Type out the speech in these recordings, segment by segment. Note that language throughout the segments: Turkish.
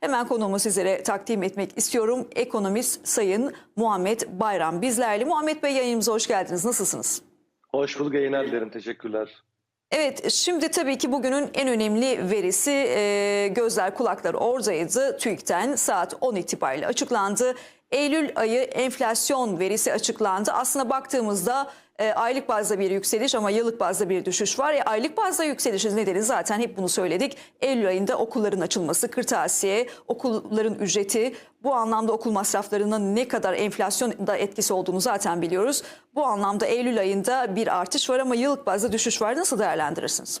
Hemen konuğumu sizlere takdim etmek istiyorum. Ekonomist Sayın Muhammed Bayram bizlerle. Muhammed Bey yayınımıza hoş geldiniz. Nasılsınız? Hoş bulduk yayınlar dilerim. Teşekkürler. Evet, şimdi tabii ki bugünün en önemli verisi e, gözler kulaklar oradaydı. TÜİK'ten saat 10 itibariyle açıklandı. Eylül ayı enflasyon verisi açıklandı. Aslında baktığımızda e, aylık bazda bir yükseliş ama yıllık bazda bir düşüş var. E, aylık bazda yükselişin nedeni zaten hep bunu söyledik. Eylül ayında okulların açılması, kırtasiye, okulların ücreti, bu anlamda okul masraflarının ne kadar enflasyonda etkisi olduğunu zaten biliyoruz. Bu anlamda Eylül ayında bir artış var ama yıllık bazda düşüş var. Nasıl değerlendirirsiniz?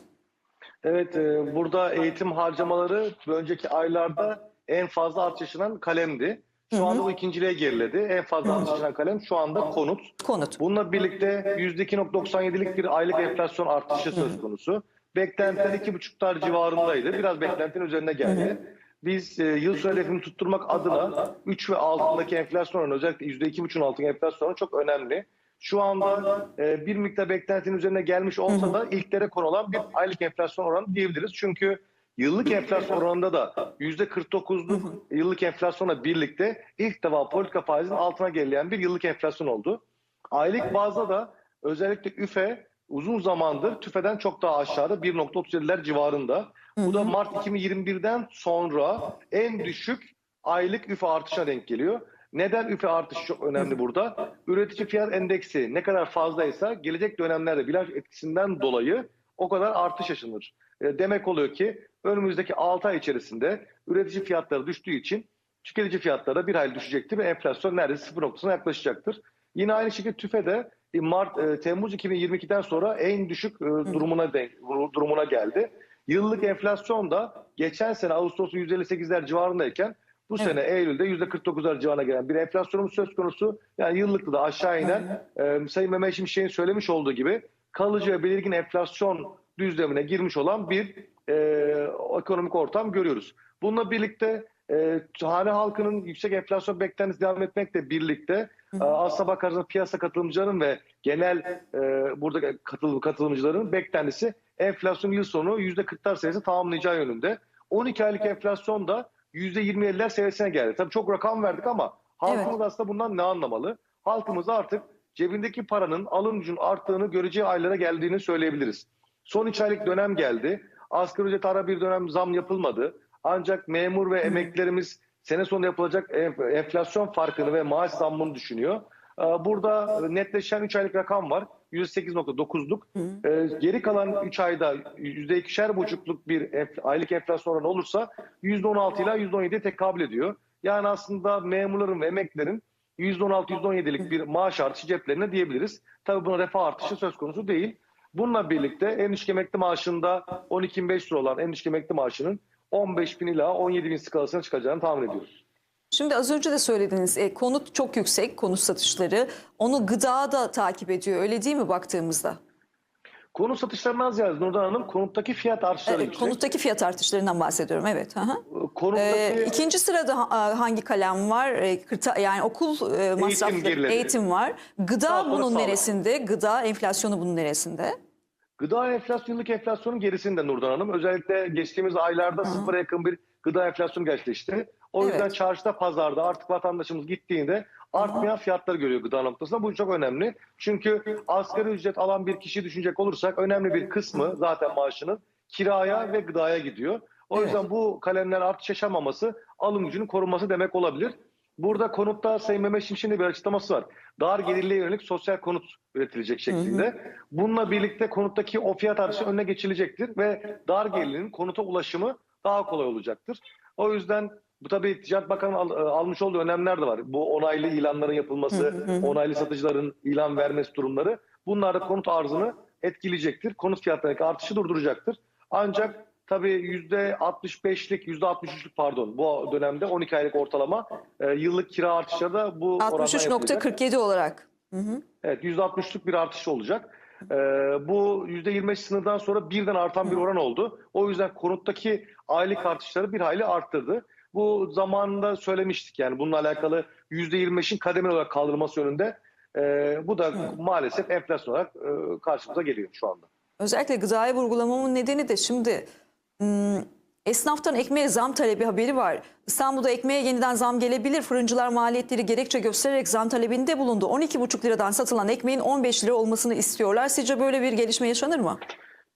Evet, e, burada eğitim harcamaları önceki aylarda en fazla artış yaşanan kalemdi. Şu anda bu ikinciliğe geriledi. En fazla artış yaşanan kalem şu anda konut. Konut. Bununla birlikte %2.97'lik bir aylık enflasyon artışı söz konusu. Beklentiler 2,5'lar civarındaydı. Biraz beklentinin üzerine geldi. Biz e, yıl sonu hedefini tutturmak adına 3 ve altındaki enflasyon oranı özellikle %2,5'un altındaki enflasyon oranı çok önemli. Şu anda e, bir miktar beklentinin üzerine gelmiş olsa da ilklere konulan bir aylık enflasyon oranı diyebiliriz. Çünkü yıllık enflasyon oranında da %49'luk yıllık enflasyonla birlikte ilk defa politika faizinin altına gerileyen bir yıllık enflasyon oldu. Aylık bazda da özellikle üfe uzun zamandır tüfeden çok daha aşağıda 1.37'ler civarında. Bu da Mart 2021'den sonra en düşük aylık üfe artışına denk geliyor. Neden üfe artışı çok önemli burada? Üretici fiyat endeksi ne kadar fazlaysa gelecek dönemlerde bilanç etkisinden dolayı o kadar artış yaşanır. E, Demek oluyor ki önümüzdeki 6 ay içerisinde üretici fiyatları düştüğü için tüketici fiyatları da bir hayli düşecektir ve enflasyon neredeyse sıfır noktasına yaklaşacaktır. Yine aynı şekilde TÜFE'de e, Mart e, Temmuz 2022'den sonra en düşük e, durumuna denk, durumuna geldi. Yıllık enflasyon da geçen sene Ağustos'un %58'ler civarındayken bu Evet. sene Eylül'de %49'lar civarına gelen bir enflasyonumuz söz konusu. Yani yıllıkta da aşağı inen e, Sayın Mehmet Şimşek'in söylemiş olduğu gibi kalıcı ve belirgin enflasyon düzlemine girmiş olan bir e, ekonomik ortam görüyoruz. Bununla birlikte e, hane halkının yüksek enflasyon beklentisi devam etmekle birlikte e, aslına bakarsanız piyasa katılımcıların ve genel e, burada katıl, katılımcıların beklentisi enflasyon yıl sonu %40'lar seviyesini tamamlayacağı yönünde. 12 aylık enflasyon da %20'ler seviyesine geldi. Tabii çok rakam verdik ama halkımız aslında bundan ne anlamalı? Halkımız artık cebindeki paranın alım gücünün arttığını göreceği aylara geldiğini söyleyebiliriz. Son 3 aylık dönem geldi. Asgari ücret ara bir dönem zam yapılmadı. Ancak memur ve emeklilerimiz sene sonunda yapılacak enf- enflasyon farkını ve maaş zammını düşünüyor. Ee, Burada netleşen 3 aylık rakam var. %8.9'luk. Ee, Geri kalan 3 ayda %2'şer buçukluk bir aylık enflasyon oranı olursa %16 ile %17'ye tekabül ediyor. Yani aslında memurların ve emeklilerin %16-%17'lik bir maaş artışı ceplerine diyebiliriz. Tabii buna refah artışı söz konusu değil. Bununla birlikte en düşük emekli maaşında 12.500 lira olan en düşük emekli maaşının 15.000 ila 17.000 skalasına çıkacağını tahmin ediyoruz. Şimdi az önce de söylediniz e, konut çok yüksek konut satışları. Onu gıda da takip ediyor öyle değil mi baktığımızda? Konut satışlarından ziyade Nurdan Hanım konuttaki fiyat artışları E, yüksek. konuttaki fiyat artışlarından bahsediyorum evet. Hı hı. Konuttaki E, ikinci sırada ha- hangi kalem var? E, kırta- yani okul e, masrafları, geriledi. eğitim var. Gıda sonra bunun sağlık. neresinde? Gıda enflasyonu bunun neresinde? Gıda enflasyon yıllık enflasyonun gerisinde Nurdan Hanım. Özellikle geçtiğimiz aylarda sıfıra yakın bir gıda enflasyonu gerçekleşti. O yüzden Evet. çarşıda, pazarda artık vatandaşımız gittiğinde artmayan fiyatları görüyor gıda noktasında. Bu çok önemli. Çünkü asgari ücret alan bir kişi düşünecek olursak önemli bir kısmı zaten maaşının kiraya ve gıdaya gidiyor. O Evet. yüzden bu kalemler artış yaşamaması alım gücünün korunması demek olabilir. Burada konutta Sayın Mehmet Şimşek'in bir açıklaması var. Dar gelirliğe yönelik sosyal konut üretilecek şeklinde. Bununla birlikte konuttaki o fiyat artışı önüne geçilecektir ve dar gelirliğin konuta ulaşımı daha kolay olacaktır. O yüzden bu tabii Ticaret Bakanı'nın al- e, almış olduğu önlemler de var. Bu onaylı ilanların yapılması, onaylı satıcıların ilan vermesi durumları. Bunlar da konut arzını etkileyecektir. Konut fiyatlarındaki artışı durduracaktır. Ancak tabii %65'lik, %63'lük pardon bu dönemde 12 aylık ortalama e, yıllık kira artışları da bu orandan yapılacak. 63.47 olarak. Hı hı. Evet %60'lık bir artış olacak. Ee, bu %25 sınırdan sonra birden artan bir oran oldu. O yüzden konuttaki aylık artışları bir hayli arttırdı. Bu zamanında söylemiştik yani bununla alakalı %25'in kademeli olarak kaldırılması yönünde. Ee, bu da maalesef enflasyon olarak e, karşımıza geliyor şu anda. Özellikle gıdaya vurgulamamın nedeni de şimdi esnaftan ekmeğe zam talebi haberi var. İstanbul'da ekmeğe yeniden zam gelebilir. Fırıncılar maliyetleri gerekçe göstererek zam talebinde bulundu. 12,5 liradan satılan ekmeğin 15 lira olmasını istiyorlar. Sizce böyle bir gelişme yaşanır mı?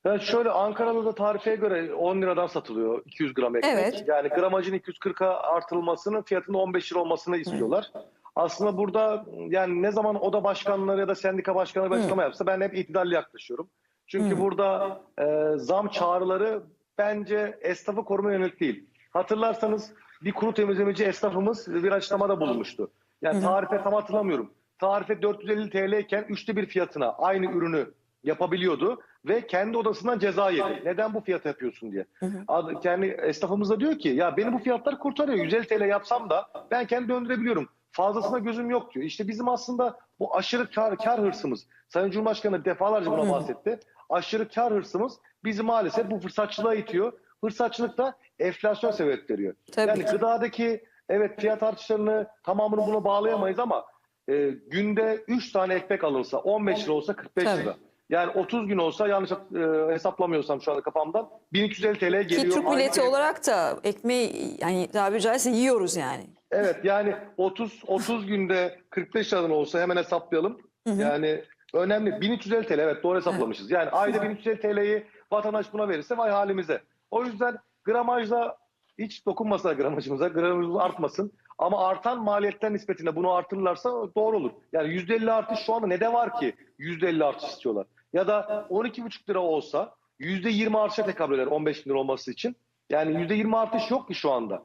Ya şöyle Ankara'da da tarifeye göre 10 liradan satılıyor 200 gram ekmek. Evet. Yani gramajın 240'a artırılmasını, fiyatının 15 lira olmasını istiyorlar. Aslında burada yani ne zaman oda başkanları ya da sendika başkanları bir açıklama yapsa ben hep itidalli yaklaşıyorum. Çünkü burada e, zam çağrıları bence esnafı koruma yönelik değil. Hatırlarsanız bir kuru temizlemeci esnafımız bir açıklamada bulunmuştu. Yani tarife tam hatırlamıyorum. Tarife 450 TL iken üçte bir fiyatına aynı ürünü yapabiliyordu ve kendi odasından ceza yedi. Neden bu fiyata yapıyorsun diye. Ad- Kendi esnafımız da diyor ki ya beni bu fiyatlar kurtarıyor. 150 TL yapsam da ben kendi döndürebiliyorum. Fazlasına gözüm yok diyor. İşte bizim aslında bu aşırı kar, kar hırsımız. Sayın Cumhurbaşkanı defalarca buna bahsetti. Aşırı kar hırsımız bizi maalesef bu fırsatçılığa itiyor. Fırsatçılık da enflasyon sebep veriyor. Tabii yani ki. gıdadaki evet fiyat artışlarını tamamını buna bağlayamayız ama e, günde 3 tane ekmek alınsa 15 lira olsa 45 Tabii. lira. Yani 30 gün olsa yanlış e, hesaplamıyorsam şu anda kafamdan 1350 TL'ye Ki geliyor. Türk Aynı milleti şey- olarak da ekmeği yani tabiri caizse yiyoruz yani. Evet yani 30 30 günde 45 liradan olsa hemen hesaplayalım. Yani önemli 1350 TL evet doğru hesaplamışız. Yani ayda 1350 TL'yi vatandaş buna verirse vay halimize. O yüzden gramajda hiç dokunmasa gramajımıza, gramajımız artmasın. Ama artan maliyetler nispetinde bunu artırırlarsa doğru olur. Yani %50 artış şu anda ne de var ki %50 artış istiyorlar. Ya da 12,5 lira olsa %20 artışa tekabül eder 15 bin lira olması için. Yani %20 artış yok ki şu anda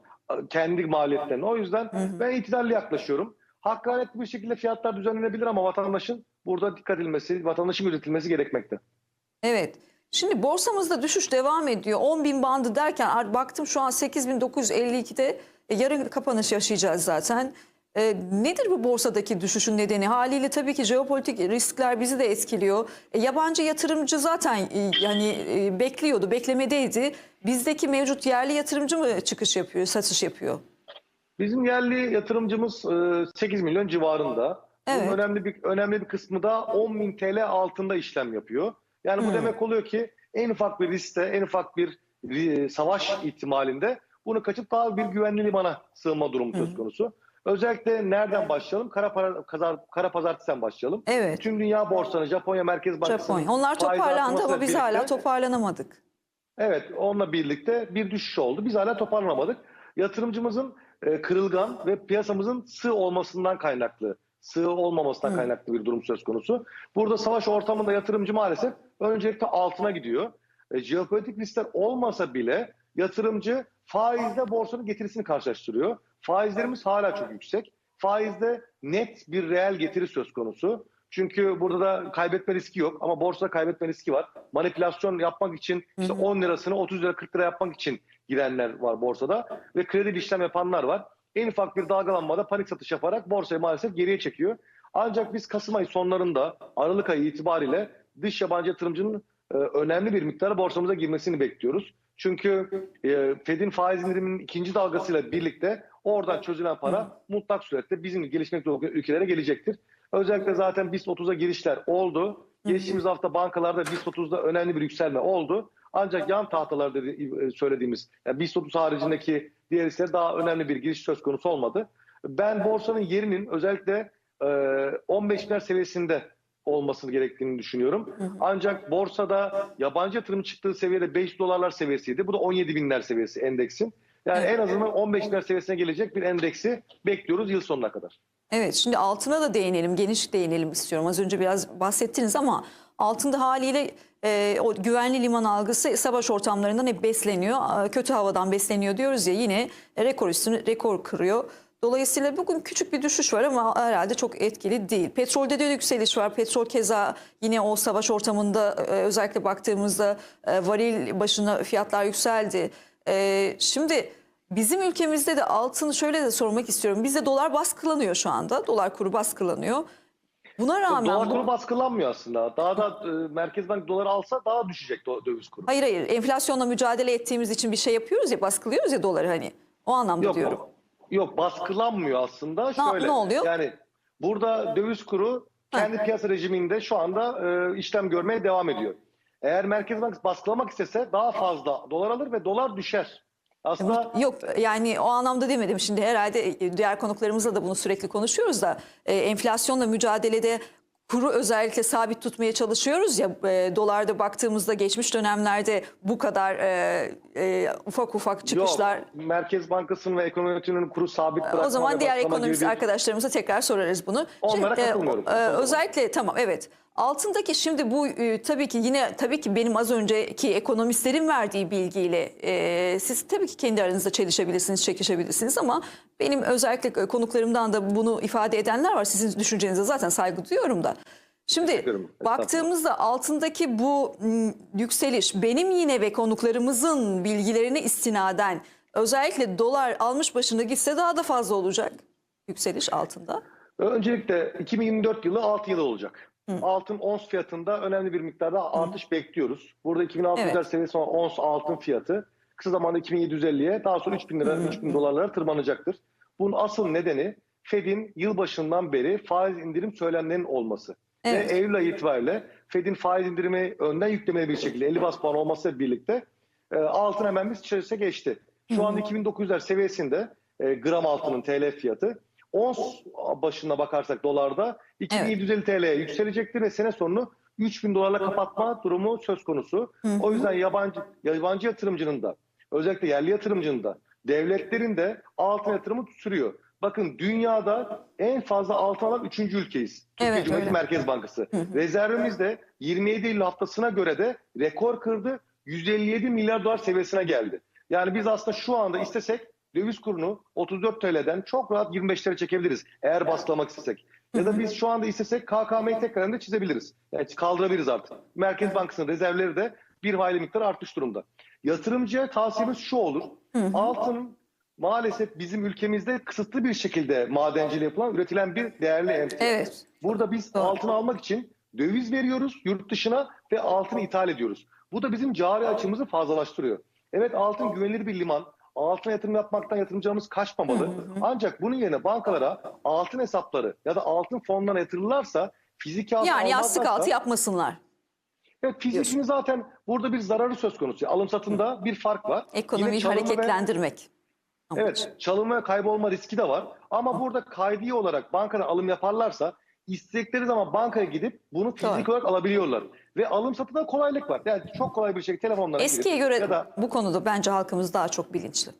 kendi maliyetlerine. O yüzden ben itidalli yaklaşıyorum. Hakkaniyetli bir şekilde fiyatlar düzenlenebilir ama vatandaşın burada dikkat edilmesi, vatandaşın üretilmesi gerekmekte. Evet. Şimdi borsamızda düşüş devam ediyor. 10 bin bandı derken baktım şu an 8952'de e, yarın kapanış yaşayacağız zaten. E, nedir bu borsadaki düşüşün nedeni? Haliyle tabii ki jeopolitik riskler bizi de etkiliyor. E, yabancı yatırımcı zaten e, yani e, bekliyordu, beklemedeydi. Bizdeki mevcut yerli yatırımcı mı çıkış yapıyor, satış yapıyor? Bizim yerli yatırımcımız e, 8 milyon civarında. Bunun Evet. önemli bir önemli bir kısmı da 10 bin TL altında işlem yapıyor. Yani bu Hmm. demek oluyor ki en ufak bir riskte, en ufak bir e, savaş ihtimalinde bunu kaçıp daha bir güvenli limana sığınma durumu söz konusu. Özellikle nereden başlayalım? Kara, para, kazar, kara pazartesinden başlayalım. Evet. Tüm dünya borsaları, Japonya Merkez Bankası'nın Japonya. Onlar toparlandı ama biz birlikte- hala toparlanamadık. Evet, onunla birlikte bir düşüş oldu. Biz hala toparlanamadık. Yatırımcımızın e, kırılgan ve piyasamızın sığ olmasından kaynaklı, sığ olmamasından kaynaklı bir durum söz konusu. Burada savaş ortamında yatırımcı maalesef öncelikle altına gidiyor. E, jeopolitik riskler olmasa bile yatırımcı faizle borsanın getirisini karşılaştırıyor. Faizlerimiz hala çok yüksek. Faizde net bir reel getiri söz konusu. Çünkü burada da kaybetme riski yok ama borsada kaybetme riski var. Manipülasyon yapmak için işte 10 lirasını 30 lira 40 lira yapmak için girenler var borsada ve kredi işlem yapanlar var. En ufak bir dalgalanmada panik satış yaparak borsayı maalesef geriye çekiyor. Ancak biz Kasım ayı sonlarında Aralık ayı itibariyle dış yabancı yatırımcının e, önemli bir miktarı borsamıza girmesini bekliyoruz. Çünkü e, Fed'in faiz indiriminin ikinci dalgasıyla birlikte oradan çözülen para mutlak surette bizim gelişmekte olan ülkelere gelecektir. Özellikle zaten BIST 30'a girişler oldu. Geçtiğimiz hafta bankalarda BIST 30'da önemli bir yükselme oldu. Ancak yan tahtalar dedi, söylediğimiz yani BIST 30 haricindeki diğer hisselere daha önemli bir giriş söz konusu olmadı. Ben borsanın yerinin özellikle e, 15 binler seviyesinde olmasını gerektiğini düşünüyorum. Ancak borsada yabancı yatırım çıktığı seviyede 5 dolarlar seviyesiydi. Bu da 17 binler seviyesi endeksin. Yani en azından 15 binler seviyesine gelecek bir endeksi bekliyoruz yıl sonuna kadar. Evet şimdi altına da değinelim, geniş değinelim istiyorum. Az önce biraz bahsettiniz ama altında haliyle e, o güvenli liman algısı savaş ortamlarından hep besleniyor. Kötü havadan besleniyor diyoruz ya yine rekor üstüne rekor kırıyor. Dolayısıyla bugün küçük bir düşüş var ama herhalde çok etkili değil. Petrolde de yükseliş var. Petrol keza yine o savaş ortamında e, özellikle baktığımızda e, varil başına fiyatlar yükseldi. E, şimdi bizim ülkemizde de altını şöyle de sormak istiyorum. Bizde dolar baskılanıyor şu anda. Dolar kuru baskılanıyor. Buna rağmen Dolar kuru baskılanmıyor aslında. Daha da e, Merkez Bank doları alsa daha düşecek do- döviz kuru. hayır hayır enflasyonla mücadele ettiğimiz için bir şey yapıyoruz ya baskılıyoruz ya doları hani. O anlamda Yok, diyorum. yok baskılanmıyor aslında. Şöyle, ne oluyor? Yani burada döviz kuru kendi piyasa rejiminde şu anda e, işlem görmeye devam ediyor. Eğer Merkez Bank baskılamak istese daha fazla dolar alır ve dolar düşer. Aslında Yok yani o anlamda demedim. Şimdi herhalde e, diğer konuklarımızla da bunu sürekli konuşuyoruz da e, enflasyonla mücadelede kuru özellikle sabit tutmaya çalışıyoruz ya e, dolarda baktığımızda geçmiş dönemlerde bu kadar e, e, ufak ufak çıkışlar. Yok, Merkez Bankası'nın ve ekonomi yönetiminin kuru sabit bırakma O zaman diğer ekonomist bir- arkadaşlarımıza tekrar sorarız bunu. Onlara Şimdi, e, katılmıyorum. e, özellikle tamam evet. Altındaki şimdi bu e, tabii ki yine tabii ki benim az önceki ekonomistlerin verdiği bilgiyle e, siz tabii ki kendi aranızda çelişebilirsiniz, çekişebilirsiniz ama benim özellikle konuklarımdan da bunu ifade edenler var. Sizin düşüncenize zaten saygı duyuyorum da. Şimdi baktığımızda altındaki bu yükseliş benim yine ve konuklarımızın bilgilerine istinaden özellikle dolar almış başını gitse daha da fazla olacak yükseliş altında. Öncelikle 2024 yılı 6 yılı olacak. Altın ons fiyatında önemli bir miktarda artış bekliyoruz. Burada 2600 Evet. seviyesi olan ons altın fiyatı kısa zamanda 2750'ye daha sonra 3000 lira 3000 dolarlara tırmanacaktır. Bunun asıl nedeni Fed'in yılbaşından beri faiz indirim söylemlerinin olması. Evet. Ve Eylül ayı itibariyle Fed'in faiz indirimi önden yüklemeli bir şekilde 50 bas puan olmasıyla birlikte e, altın hemen bir içerisine geçti. Şu anda 2900'ler seviyesinde e, gram altının TL fiyatı. Ons başına bakarsak dolarda 2750 TL'ye yükselecektir ve sene sonunu 3000 dolarla kapatma durumu söz konusu. O yüzden yabancı yabancı yatırımcının da özellikle yerli yatırımcının da devletlerin de altın yatırımı sürüyor. Bakın dünyada en fazla altın alan 3. ülkeyiz. Türkiye Evet, Cumhuriyeti öyle. Merkez Bankası. Rezervimiz de 27 Eylül haftasına göre de rekor kırdı. 157 milyar dolar seviyesine geldi. Yani biz aslında şu anda istesek döviz kurunu 34 TL'den çok rahat 25'lere çekebiliriz. Eğer baskılamak istesek. Ya da biz şu anda istesek KKM'yi tekrar da çizebiliriz. Yani kaldırabiliriz artık. Merkez Bankası'nın rezervleri de bir hayli miktar artmış durumda. Yatırımcıya tavsiyemiz şu olur. Altın maalesef bizim ülkemizde kısıtlı bir şekilde madenciliği yapılan, üretilen bir değerli emtia. Evet. Burada biz Doğru. altın almak için döviz veriyoruz yurt dışına ve altını ithal ediyoruz. Bu da bizim cari açımızı fazlalaştırıyor. Evet altın güvenilir bir liman. Altına yatırım yapmaktan yatırımcılarımız kaçmamalı. Ancak bunun yerine bankalara altın hesapları ya da altın fonlarına yatırırlarsa fiziki altın Yani yastık altı yapmasınlar. Evet fizikini zaten burada bir zararı söz konusu. Alım satımda bir fark var. Ekonomiyi ve- hareketlendirmek. amacı. Evet, çalınma ve kaybolma riski de var. Ama burada kaydi olarak bankadan alım yaparlarsa istedikleri zaman bankaya gidip bunu fizik Doğru. olarak alabiliyorlar. Ve alım satımda kolaylık var. Yani çok kolay bir şekilde telefonlara Eskiye girip göre ya da bu konuda bence halkımız daha çok bilinçli.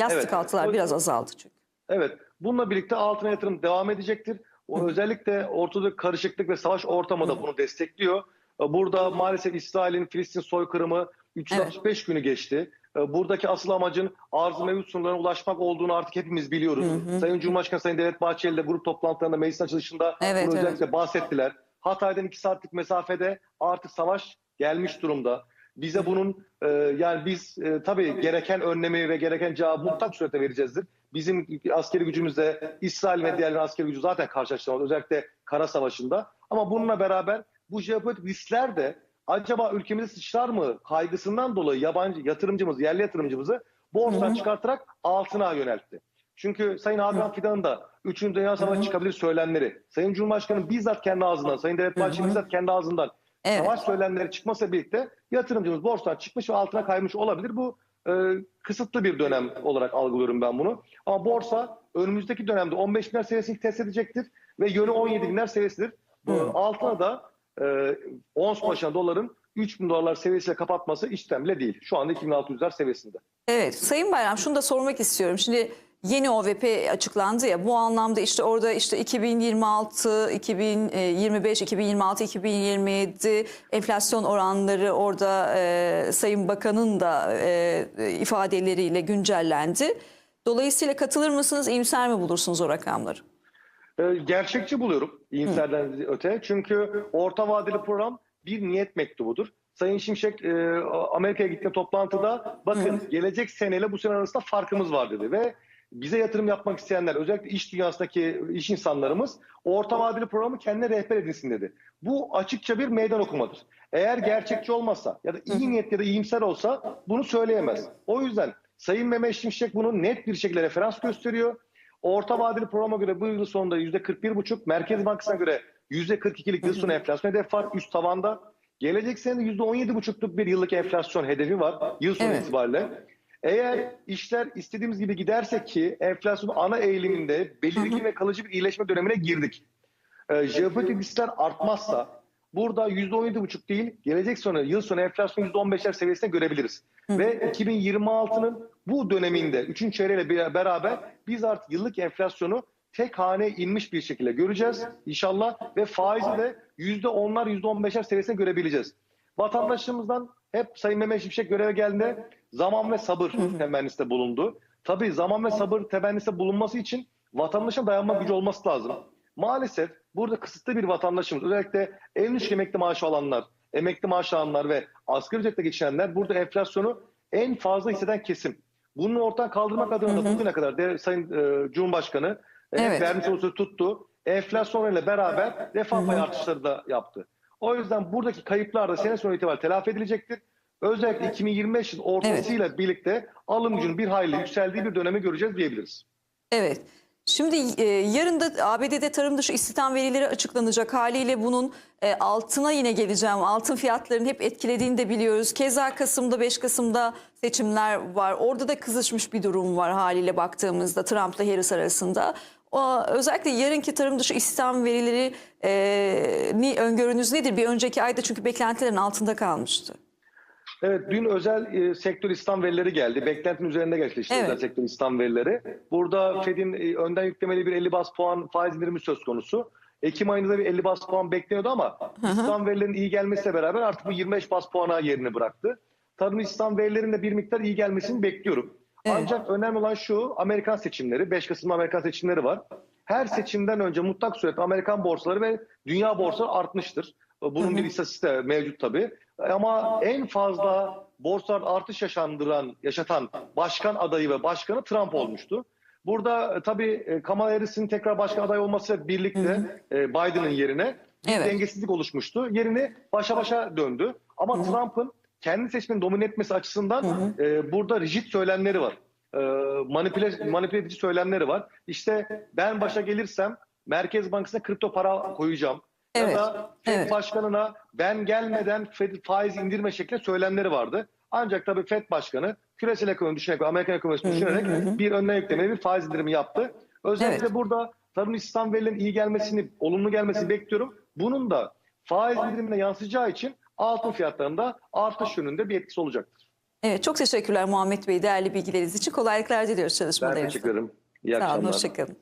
Yastık Evet. altılar O- biraz azaldı çünkü. evet bununla birlikte altına yatırım devam edecektir. O özellikle ortada karışıklık ve savaş ortamı da bunu destekliyor. Burada maalesef İsrail'in Filistin soykırımı 365 günü geçti. Buradaki asıl amacın arz mevcut sınırlarına ulaşmak olduğunu artık hepimiz biliyoruz. Sayın Cumhurbaşkanı Sayın Devlet Bahçeli de grup toplantılarında meclis açılışında Evet, bunu evet. özellikle bahsettiler. Hatay'dan iki saatlik mesafede artık savaş gelmiş durumda. Bize bunun e, yani biz e, tabii gereken önlemi ve gereken cevabı mutlak surette vereceğizdir. Bizim askeri gücümüzde İsrail ve diğer askeri gücü zaten karşılaştırmalı özellikle kara savaşında. Ama bununla beraber bu jeopolitik riskler de acaba ülkemize sıçrar mı kaygısından dolayı yabancı yatırımcımız, yerli yatırımcımızı borsadan çıkartarak altına yöneltti. Çünkü Sayın Hakan Fidan'ın da 3. Dünya Savaşı çıkabilir söylemleri, Sayın Cumhurbaşkanı bizzat kendi ağzından, Sayın Devlet Bahçeli bizzat kendi ağzından Evet. savaş söylemleri çıkmasa birlikte yatırımcımız borsadan çıkmış ve altına kaymış olabilir. Bu e, kısıtlı bir dönem olarak algılıyorum ben bunu. Ama borsa önümüzdeki dönemde 15 binler seviyesini test edecektir ve yönü 17 binler seviyesidir. Bu altına da e, ons başına doların 3 bin dolarlar seviyesiyle kapatması işlem bile değil. Şu anda 2600'ler seviyesinde. Evet Sayın Bayram şunu da sormak istiyorum. Şimdi yeni OVP açıklandı ya bu anlamda işte orada işte 2026, 2025, 2026, 2027 enflasyon oranları orada e, Sayın Bakan'ın da e, ifadeleriyle güncellendi. Dolayısıyla katılır mısınız, iyimser mi bulursunuz o rakamları? E, gerçekçi buluyorum iyimserden öte. Çünkü orta vadeli program bir niyet mektubudur. Sayın Şimşek e, Amerika'ya gittiği toplantıda bakın gelecek seneyle bu sene arasında farkımız var dedi ve bize yatırım yapmak isteyenler özellikle iş dünyasındaki iş insanlarımız orta vadeli programı kendine rehber edinsin dedi. Bu açıkça bir meydan okumadır. Eğer gerçekçi olmasa ya da iyi niyet ya da iyimser olsa bunu söyleyemez. O yüzden Sayın Mehmet Şimşek bunu net bir şekilde referans gösteriyor. Orta vadeli programa göre bu yıl sonunda %41,5, Merkez Bankası'na göre %42'lik yıl sonu enflasyon hedefi var üst tavanda. Gelecek sene %17,5'luk bir yıllık enflasyon hedefi var yıl sonu Evet. itibariyle. Eğer işler istediğimiz gibi giderse ki enflasyon ana eğiliminde belirgin ve kalıcı bir iyileşme dönemine girdik. Ee, jeopolitik riskler artmazsa burada %17,5 değil gelecek sonu yıl sonu enflasyon %15'ler seviyesinde görebiliriz. Ve 2026'nın bu döneminde 3. çeyreğiyle beraber biz artık yıllık enflasyonu tek hane inmiş bir şekilde göreceğiz inşallah ve faizi de %10'lar %15'ler seviyesinde görebileceğiz. Vatandaşımızdan hep Sayın Mehmet Şimşek göreve geldiğinde zaman ve sabır temennisinde bulundu. Tabii zaman ve sabır temennisinde bulunması için vatandaşın dayanma gücü olması lazım. Maalesef burada kısıtlı bir vatandaşımız özellikle en düşük emekli maaşı alanlar, emekli maaşı alanlar ve asgari ücretle geçinenler burada enflasyonu en fazla hisseden kesim. Bunu ortadan kaldırmak adına da bugüne kadar de, Sayın e, Cumhurbaşkanı e, Evet. vermiş olduğu tuttu. Enflasyon ile beraber refah payı artışları da yaptı. O yüzden buradaki kayıplar da sene sonu itibariyle telafi edilecektir. Özellikle 2025 yıl ortasıyla birlikte alım gücünün bir hayli yükseldiği bir dönemi göreceğiz diyebiliriz. Evet. Şimdi e, yarın da ABD'de tarım dışı istihdam verileri açıklanacak haliyle bunun e, altına yine geleceğim. Altın fiyatlarını hep etkilediğini de biliyoruz. Keza Kasım'da 5 Kasım'da seçimler var. Orada da kızışmış bir durum var haliyle baktığımızda Trump'la Harris arasında. O, özellikle yarınki tarım dışı istihdam verileri e, ni öngörünüz nedir? Bir önceki ayda çünkü beklentilerin altında kalmıştı. Evet dün özel e, sektör İslam verileri geldi. Beklentinin üzerinde gerçekleşti Evet. özel sektör İslam verileri. Burada Fed'in e, önden yüklemeli bir 50 bas puan faiz indirimi söz konusu. Ekim ayında da bir 50 bas puan bekleniyordu ama İslam verilerinin iyi gelmesiyle beraber artık bu 25 bas puana yerini bıraktı. Tarım İslam verilerinin de bir miktar iyi gelmesini bekliyorum. Evet. Ancak önemli olan şu Amerikan seçimleri. 5 Kasım'da Amerikan seçimleri var. Her seçimden önce mutlak surette Amerikan borsaları ve dünya borsaları artmıştır. Bunun bir istatistiği de mevcut tabii. Ama en fazla borsalar artış yaşandıran, yaşatan başkan adayı ve başkanı Trump olmuştu. Burada e, tabii e, Kamala Harris'in tekrar başkan adayı olmasıyla birlikte e, Biden'ın yerine Evet. dengesizlik oluşmuştu. Yerini başa başa döndü. Ama Trump'ın kendi seçmeni domine etmesi açısından e, burada rigid söylemleri var. E, manipüle, manipüle edici söylemleri var. İşte ben başa gelirsem Merkez Bankası'na kripto para koyacağım. Evet, Ya da Fed evet. Başkanı'na ben gelmeden Fed faiz indirme şeklinde söylemleri vardı. Ancak tabii Fed Başkanı küresel ekonomi düşünerek, Amerikan ekonomisini düşünerek bir önüne yüklemeli bir faiz indirimi yaptı. Özellikle Evet. burada tarım İslam verilerinin iyi gelmesini, olumlu gelmesini bekliyorum. Bunun da faiz indirimine yansıyacağı için altın fiyatlarında artış yönünde bir etkisi olacaktır. Evet çok teşekkürler Muhammed Bey değerli bilgileriniz için. Kolaylıklar diliyoruz Ben çalışmalarınızda. teşekkür ederim. İyi Sağ olun, akşamlar. hoşçakalın.